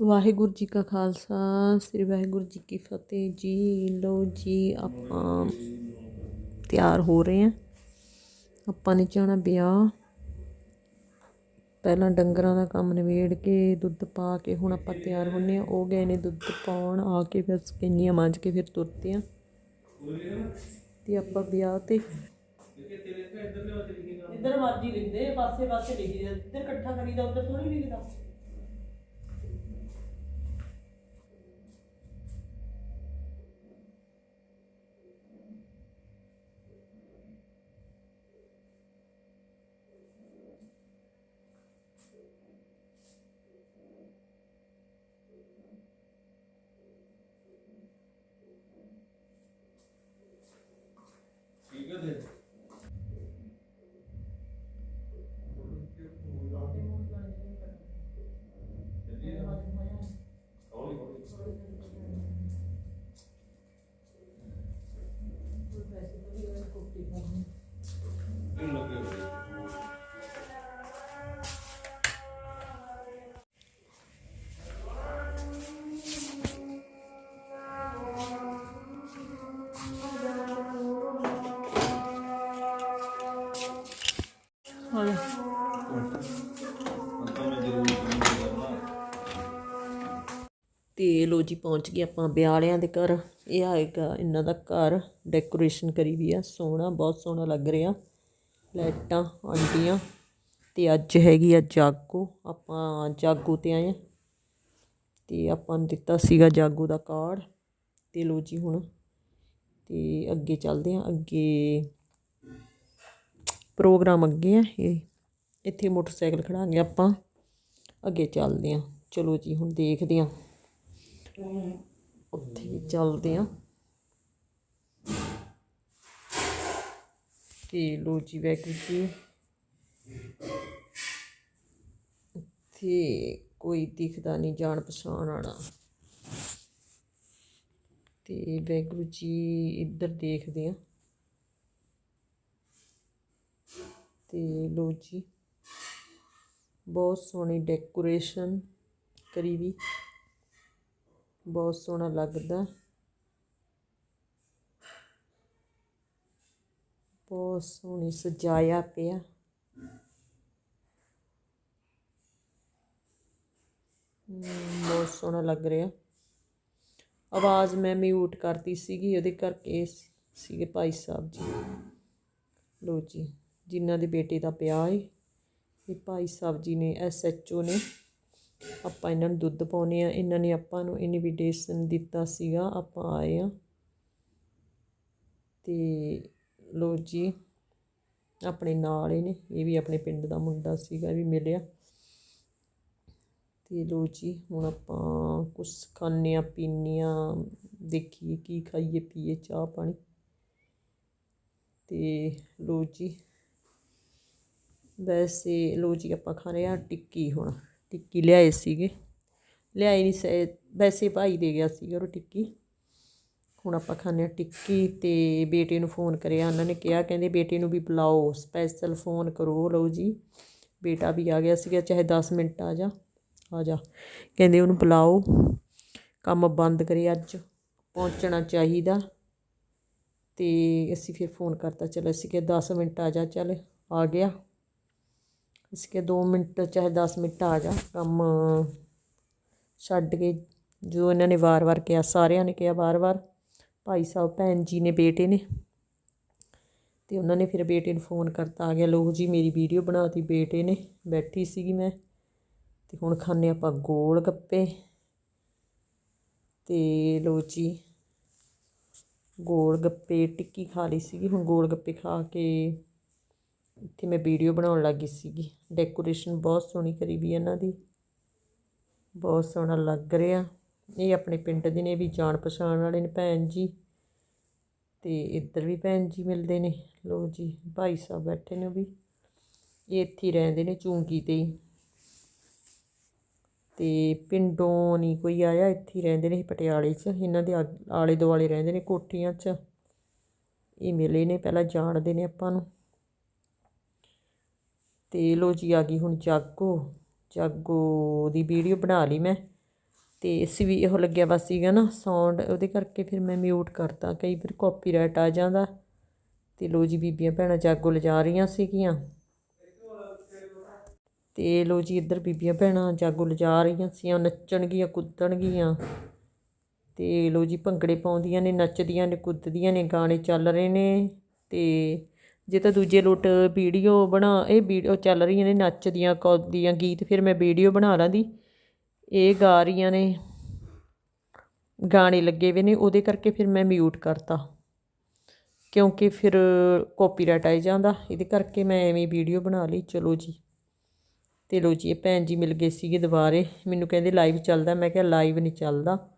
ਵਾਹਿਗੁਰੂ ਜੀ ਕਾ ਖਾਲਸਾ, ਸ੍ਰੀ ਵਾਹਿਗੁਰੂ ਜੀ ਕੀ ਫਤਿਹ। ਜੀ ਲੋ ਜੀ, ਆਪਾਂ ਤਿਆਰ ਹੋ ਰਹੇ ਹਾਂ। ਆਪਾਂ ਨੇ ਜਾਣਾ ਵਿਆਹ। ਪਹਿਲਾਂ ਡੰਗਰਾਂ ਦਾ ਕੰਮ ਨਿਬੇੜ ਕੇ ਦੁੱਧ ਪਾ ਕੇ ਹੁਣ ਆਪਾਂ ਤਿਆਰ ਹੁੰਨੇ ਆ ਉਹ ਗਏ ਨੇ ਦੁੱਧ ਪਾਉਣ, ਆ ਕੇ ਫਿਰ ਸਕੰਨੀਆਂ ਮਾਂਜ ਕੇ ਫਿਰ ਤੁਰਦੇ ਆ ਤੇ ਆਪਾਂ ਵਿਆਹ ਤੇ ਇੱਧਰ ਮਰਜ਼ੀ ਲਿਖਦੇ ਪਾਸੇ ਪਾਸੇ ਲਿਖੀ ਇੱਧਰ ਇਕੱਠਾ ਕਰੀਦਾ, ਉੱਧਰ ਥੋੜੀ ਲਿਖਦਾ। ਹਾਂ ਤੇ ਲੋ ਜੀ ਪਹੁੰਚ ਗਏ ਆਪਾਂ ਵਿਆਹ ਵਾਲਿਆਂ ਦੇ ਘਰ। ਇਹ ਆਏਗਾ ਇਹਨਾਂ ਦਾ ਘਰ। ਡੈਕੋਰੇਸ਼ਨ ਕਰੀ ਵੀ ਆ। ਸੋਹਣਾ, ਬਹੁਤ ਸੋਹਣਾ ਲੱਗ ਰਿਹਾ। ਲਾਈਟਾਂ, ਆਂਟੀਆਂ। ਤੇ ਅੱਜ ਹੈਗੀ ਆ ਜਾਗੋ। ਆਪਾਂ ਜਾਗੋ ਤੇ ਆਏ ਆ। ਤੇ ਆਪਾਂ ਨੂੰ ਦਿੱਤਾ ਸੀਗਾ ਜਾਗੋ ਦਾ ਕਾਰਡ। ਤੇ ਲੋ ਜੀ ਹੁਣ। ਤੇ ਅੱਗੇ ਚੱਲਦੇ ਆ। ਅੱਗੇ ਪ੍ਰੋਗਰਾਮ ਅੱਗੇ ਆ ਇਹ। ਇੱਥੇ ਮੋਟਰਸਾਈਕਲ ਖੜਾਂਗੇ ਆਪਾਂ। ਅੱਗੇ ਚੱਲਦੇ ਆ। ਚਲੋ ਜੀ, ਹੁਣ ਦੇਖਦੇ ਆ। ਉੱਥੇ ਵੀ ਚੱਲਦੇ ਆ। ਤੇ ਲੋ ਜੀ ਵੈਗੂ ਜੀ। ਇੱਥੇ ਕੋਈ ਦਿਖਦਾ ਨਹੀਂ ਜਾਣ ਪਛਾਣ ਵਾਲਾ। ਤੇ ਵੈਗੂ ਜੀ, ਇੱਧਰ ਦੇਖਦੇ ਆ। ਤੇ ਲੋ ਜੀ, ਬਹੁਤ ਸੋਹਣੀ ਡੈਕੋਰੇਸ਼ਨ ਕਰੀ ਵੀ। ਬਹੁਤ ਸੋਹਣਾ ਲੱਗਦਾ। ਬਹੁਤ ਸੋਹਣੀ ਸਜਾਇਆ ਪਿਆ। ਬਹੁਤ ਸੋਹਣਾ ਲੱਗ ਰਿਹਾ। ਆਵਾਜ਼ ਮੈਂ ਮਿਊਟ ਕਰਤੀ ਸੀਗੀ, ਉਹਦੇ ਕਰਕੇ ਸੀਗੇ ਭਾਈ ਸਾਹਿਬ ਜੀ। ਲੋ ਜੀ। ਜਿਨ੍ਹਾਂ ਦੇ ਬੇਟੇ ਦਾ ਪਿਆ ਏ ਇਹ ਭਾਈ ਸਾਹਿਬ ਜੀ ਨੇ ਐਸਐਚਓ ਨੇ ਆਪਾਂ ਇਹਨਾਂ ਨੂੰ ਦੁੱਧ ਪਾਉਨੇ ਆ ਇਹਨਾਂ ਨੇ ਆਪਾਂ ਨੂੰ ਇਨਵੀਟੇਸ਼ਨ ਦਿੱਤਾ ਸੀਗਾ, ਆਪਾਂ ਆਏ ਆ ਤੇ ਲੋ ਜੀ, ਆਪਣੇ ਨਾਲ ਹੀ ਨੇ, ਇਹ ਵੀ ਆਪਣੇ ਪਿੰਡ ਦਾ ਮੁੰਡਾ ਸੀਗਾ, ਇਹ ਵੀ ਮਿਲਿਆ। ਤੇ ਲੋ ਜੀ, ਹੁਣ ਆਪਾਂ ਕੁਛ ਖਾਂਦੇ ਆ ਪੀਂਦੇ ਆ ਦੇਖੀਏ ਕੀ ਖਾਈਏ, ਪੀਏ ਚਾਹ ਪਾਣੀ। ਤੇ ਲੋ ਜੀ ਵੈਸੇ ਲੋ ਜੀ ਆਪਾਂ ਖਾ ਰਹੇ ਆ ਟਿੱਕੀ ਹੁਣ, ਟਿੱਕੀ ਲਿਆਏ ਸੀਗੇ। ਲਿਆਏ ਨਹੀਂ ਸੇ, ਵੈਸੇ ਭਾਈ ਦੇ ਗਿਆ ਸੀਗਾ ਉਹ ਟਿੱਕੀ। ਹੁਣ ਆਪਾਂ ਖਾਂਦੇ ਆ ਟਿੱਕੀ ਤੇ ਬੇਟੇ ਨੂੰ ਫੋਨ ਕਰਿਆ, ਉਹਨਾਂ ਨੇ ਕਿਹਾ, ਕਹਿੰਦੇ ਬੇਟੇ ਨੂੰ ਵੀ ਬੁਲਾਓ ਸਪੈਸ਼ਲ ਫੋਨ ਕਰੋ ਲਓ ਜੀ। ਬੇਟਾ ਵੀ ਆ ਗਿਆ ਸੀਗਾ, ਚਾਹੇ 10 ਮਿੰਟ ਆ ਜਾ ਆ ਜਾ। ਕਹਿੰਦੇ ਉਹਨੂੰ ਬੁਲਾਓ, ਕੰਮ ਬੰਦ ਕਰੇ ਅੱਜ, ਪਹੁੰਚਣਾ ਚਾਹੀਦਾ। ਤੇ ਅਸੀਂ ਫਿਰ ਫੋਨ ਕਰਤਾ, ਚਲੋ ਅਸੀਂ ਕਿ 10 ਮਿੰਟ ਆ ਜਾ, ਚੱਲ ਆ ਗਿਆ। ਅਸੀਂ ਕਿ 2 ਮਿੰਟ, ਚਾਹੇ 10 ਮਿੰਟ ਆ ਜਾ, ਕੰਮ ਛੱਡ ਕੇ ਜੋ ਇਹਨਾਂ ਨੇ ਵਾਰ-ਵਾਰ ਕਿਹਾ, ਸਾਰਿਆਂ ਨੇ ਕਿਹਾ ਵਾਰ-ਵਾਰ ਭਾਈ ਸਾਹਿਬ ਭੈਣ ਜੀ ਨੇ, ਬੇਟੇ ਨੇ। ਤੇ ਉਹਨਾਂ ਨੇ ਫਿਰ ਬੇਟੇ ਨੂੰ ਫੋਨ ਕਰਤਾ, ਆ ਗਿਆ ਲੋ ਜੀ ਮੇਰੀ ਵੀਡੀਓ ਬਣਾਤੀ ਬੇਟੇ ਨੇ, ਬੈਠੀ ਸੀਗੀ ਮੈਂ। ਤੇ ਹੁਣ ਖਾਣੇ ਆਪਾਂ ਗੋਲ ਗੱਪੇ। ਤੇ ਲੋ ਜੀ, ਗੋਲ ਗੱਪੇ, ਟਿੱਕੀ ਖਾ ਲਈ ਸੀਗੀ, ਹੁਣ ਗੋਲ ਗੱਪੇ ਖਾ ਕੇ ਇੱਥੇ ਮੈਂ ਵੀਡੀਓ ਬਣਾਉਣ ਲੱਗੀ ਸੀਗੀ। ਡੈਕੋਰੇਸ਼ਨ ਬਹੁਤ ਸੋਹਣੀ ਕਰੀ ਵੀ ਇਹਨਾਂ ਦੀ। ਬਹੁਤ ਸੋਹਣਾ ਲੱਗ ਰਿਹਾ। ਇਹ ਆਪਣੇ ਪਿੰਡ ਦੇ ਨੇ ਵੀ, ਜਾਣ ਪਛਾਣ ਵਾਲੇ ਨੇ ਭੈਣ ਜੀ। ਤੇ ਇੱਧਰ ਵੀ ਭੈਣ ਜੀ ਮਿਲਦੇ ਨੇ। ਲੋ ਜੀ, ਭਾਈ ਸਾਹਿਬ ਬੈਠੇ ਨੇ ਉਹ ਵੀ। ਇਹ ਇੱਥੇ ਰਹਿੰਦੇ ਨੇ ਚੂੰਗੀ ਤੇ ਹੀ। ਤੇ ਪਿੰਡੋਂ ਨਹੀਂ ਕੋਈ ਆਇਆ, ਇੱਥੇ ਹੀ ਰਹਿੰਦੇ ਨੇ ਪਟਿਆਲੇ 'ਚ। ਇਹਨਾਂ ਦੇ ਆ- ਆਲੇ ਦੁਆਲੇ ਰਹਿੰਦੇ ਨੇ ਕੋਠੀਆਂ 'ਚ। ਇਹ ਮਿਲੇ ਨੇ, ਪਹਿਲਾਂ ਜਾਣਦੇ ਨੇ ਆਪਾਂ ਨੂੰ। ਅਤੇ ਲੋ ਜੀ ਆ ਗਈ ਹੁਣ ਜਾਗੋ। ਜਾਗੋ ਦੀ ਵੀਡੀਓ ਬਣਾ ਲਈ ਮੈਂ। ਤੇ ਸੀ ਉਹ ਲੱਗਿਆ ਵਾ ਸੀਗਾ ਨਾ ਸਾਊਂਡ ਉਹਦੇ ਕਰਕੇ ਫਿਰ ਮੈਂ ਮਿਊਟ ਕਰਤਾ। ਕਈ ਵਾਰ ਕਾਪੀਰਾਈਟ ਆ ਜਾਂਦਾ। ਤੇ ਲੋ ਜੀ ਬੀਬੀਆਂ ਭੈਣਾਂ ਜਾਗੋ ਲਿਜਾ ਰਹੀਆਂ ਸੀਗੀਆਂ। ਤੇ ਲੋ ਜੀ ਇੱਧਰ ਬੀਬੀਆਂ ਭੈਣਾਂ ਜਾਗੋ ਲਿਜਾ ਰਹੀਆਂ ਸੀਆਂ, ਨੱਚਣਗੀਆਂ, ਕੁੱਦਣਗੀਆਂ। ਤੇ ਲੋ ਜੀ ਭੰਗੜੇ ਪਾਉਂਦੀਆਂ ਨੇ, ਨੱਚਦੀਆਂ ਨੇ, ਕੁੱਦਦੀਆਂ ਨੇ, ਗਾਣੇ ਚੱਲ ਰਹੇ ਨੇ। ਤੇ ਜੇ ਤਾਂ ਦੂਜੇ ਲੁੱਟ ਵੀਡੀਓ ਬਣਾ, ਇਹ ਵੀਡੀਓ ਚੱਲ ਰਹੀਆਂ ਨੇ ਨੱਚਦੀਆਂ, ਕੌਦੀਆਂ ਗੀਤ, ਫਿਰ ਮੈਂ ਵੀਡੀਓ ਬਣਾ ਲਾਂਦੀ ਇਹ ਗਾ ਰਹੀਆਂ ਨੇ, ਗਾਣੇ ਲੱਗੇ ਵੇ ਨੇ, ਉਹਦੇ ਕਰਕੇ ਫਿਰ ਮੈਂ ਮਿਊਟ ਕਰਤਾ। ਕਿਉਂਕਿ ਫਿਰ ਕਾਪੀਰਾਈਟ ਆਈ ਜਾਂਦਾ, ਇਹਦੇ ਕਰਕੇ ਮੈਂ ਐਵੇਂ ਵੀਡੀਓ ਬਣਾ ਲਈ। ਚਲੋ ਜੀ। ਤੇ ਲੋ ਜੀ, ਇਹ ਭੈਣ ਜੀ ਮਿਲ ਗਏ ਸੀਗੇ ਦੁਬਾਰੇ। ਮੈਨੂੰ ਕਹਿੰਦੇ ਲਾਈਵ ਚੱਲਦਾ, ਮੈਂ ਕਿਹਾ ਲਾਈਵ ਨਹੀਂ ਚੱਲਦਾ।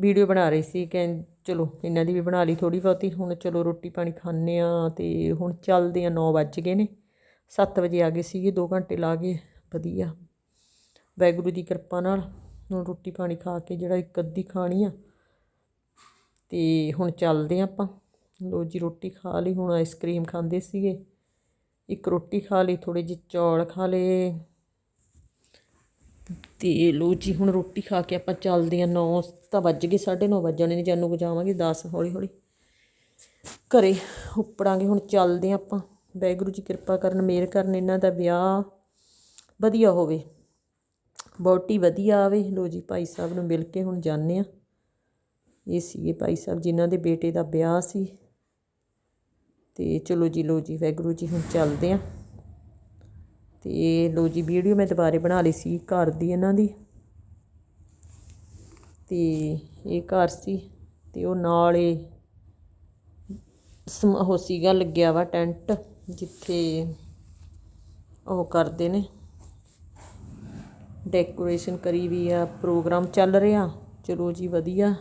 ਵੀਡੀਓ ਬਣਾ ਰਹੀ ਸੀ, ਕਹਿੰ, ਚਲੋ ਇਹਨਾਂ ਦੀ ਵੀ ਬਣਾ ਲਈ ਥੋੜੀ ਬਹੁਤੀ। ਹੁਣ ਚਲੋ ਰੋਟੀ ਪਾਣੀ ਖਾਂਦੇ ਆ ਤੇ ਹੁਣ ਚੱਲਦੇ ਆ 9 ਵੱਜ ਗਏ ਨੇ। 7 ਵਜੇ ਆ ਗਏ ਸੀਗੇ 2 ਘੰਟੇ ਲਾ ਗਏ। ਵਧੀਆ। ਵਾਹਿਗੁਰੂ ਦੀ ਕਿਰਪਾ ਨਾਲ ਹੁਣ ਰੋਟੀ ਪਾਣੀ ਖਾ ਕੇ ਜਿਹੜਾ ਇੱਕ ਅੱਧੀ ਖਾਣੀ ਆ, ਤੇ ਹੁਣ ਚੱਲਦੇ ਆ ਆਪਾਂ। ਲੋ ਜੀ, ਰੋਟੀ ਖਾ ਲਈ, ਹੁਣ ਆਈਸਕ੍ਰੀਮ ਖਾਂਦੇ ਸੀਗੇ। ਇੱਕ ਰੋਟੀ ਖਾ ਲਈ ਥੋੜੇ ਜਿਹੇ ਚੌਲ ਖਾ ਲਏ। ਤੇ ਲੋ ਜੀ, ਹੁਣ ਰੋਟੀ ਖਾ ਕੇ ਆਪਾਂ ਚੱਲਦੇ ਆ 9 ਤਾਂ ਵੱਜ ਗਏ 9:30 ਵੱਜਣੇ ਨੇ, ਜਾਨੂੰ ਕੋ ਜਾਵਾਂਗੇ 10 ਹੌਲੀ ਹੌਲੀ। ਘਰੇ ਉੱਪੜਾਂਗੇ, ਹੁਣ ਚੱਲਦੇ ਆ ਆਪਾਂ। ਵਾਹਿਗੁਰੂ ਜੀ ਕਿਰਪਾ ਕਰਨ ਮਿਹਰ ਕਰਨ ਇਹਨਾਂ ਦਾ ਵਿਆਹ ਵਧੀਆ ਹੋਵੇ। ਬੋਟੀ ਵਧੀਆ ਆਵੇ। ਲੋ ਜੀ, ਭਾਈ ਸਾਹਿਬ ਨੂੰ ਮਿਲ ਕੇ ਹੁਣ ਜਾਂਦੇ ਆ ਇਹ ਸੀਗੇ ਭਾਈ ਸਾਹਿਬ ਜਿਨ੍ਹਾਂ ਦੇ ਬੇਟੇ ਦਾ ਵਿਆਹ ਸੀ। ਤੇ ਚਲੋ ਜੀ ਲੋ ਜੀ, ਵਾਹਿਗੁਰੂ ਜੀ ਹੁਣ ਚੱਲਦੇ ਆ ਤੇ ਲੋ ਜੀ, ਵੀਡੀਓ ਮੈਂ ਦੁਬਾਰੇ ਬਣਾ ਲਈ ਸੀ ਘਰ ਦੀ ਇਹਨਾਂ ਦੀ। ਤੇ ਇਹ ਘਰ ਸੀ ਤੇ ਉਹ ਨਾਲ ਇਹ ਸਮ- ਉਹ ਸੀਗਾ, ਲੱਗਿਆ ਵਾ ਟੈਂਟ ਜਿੱਥੇ ਉਹ ਕਰਦੇ ਨੇ। ਡੈਕੋਰੇਸ਼ਨ ਕਰੀ ਵੀ ਆ, ਪ੍ਰੋਗਰਾਮ ਚੱਲ ਰਿਹਾ। ਚਲੋ ਜੀ, ਵਧੀਆ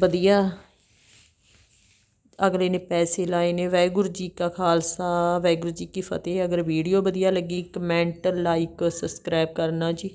ਵਧੀਆ। ਅਗਲੇ ਨੇ ਪੈਸੇ ਲਾਏ ਨੇ, ਵਾਹਿਗੁਰੂ ਜੀ ਕਾ ਖਾਲਸਾ, ਵਾਹਿਗੁਰੂ ਜੀ ਕੀ ਫਤਿਹ। ਅਗਰ ਵੀਡੀਓ ਵਧੀਆ ਲੱਗੀ ਕਮੈਂਟ ਲਾਈਕ ਸਬਸਕ੍ਰਾਈਬ ਕਰਨਾ ਜੀ।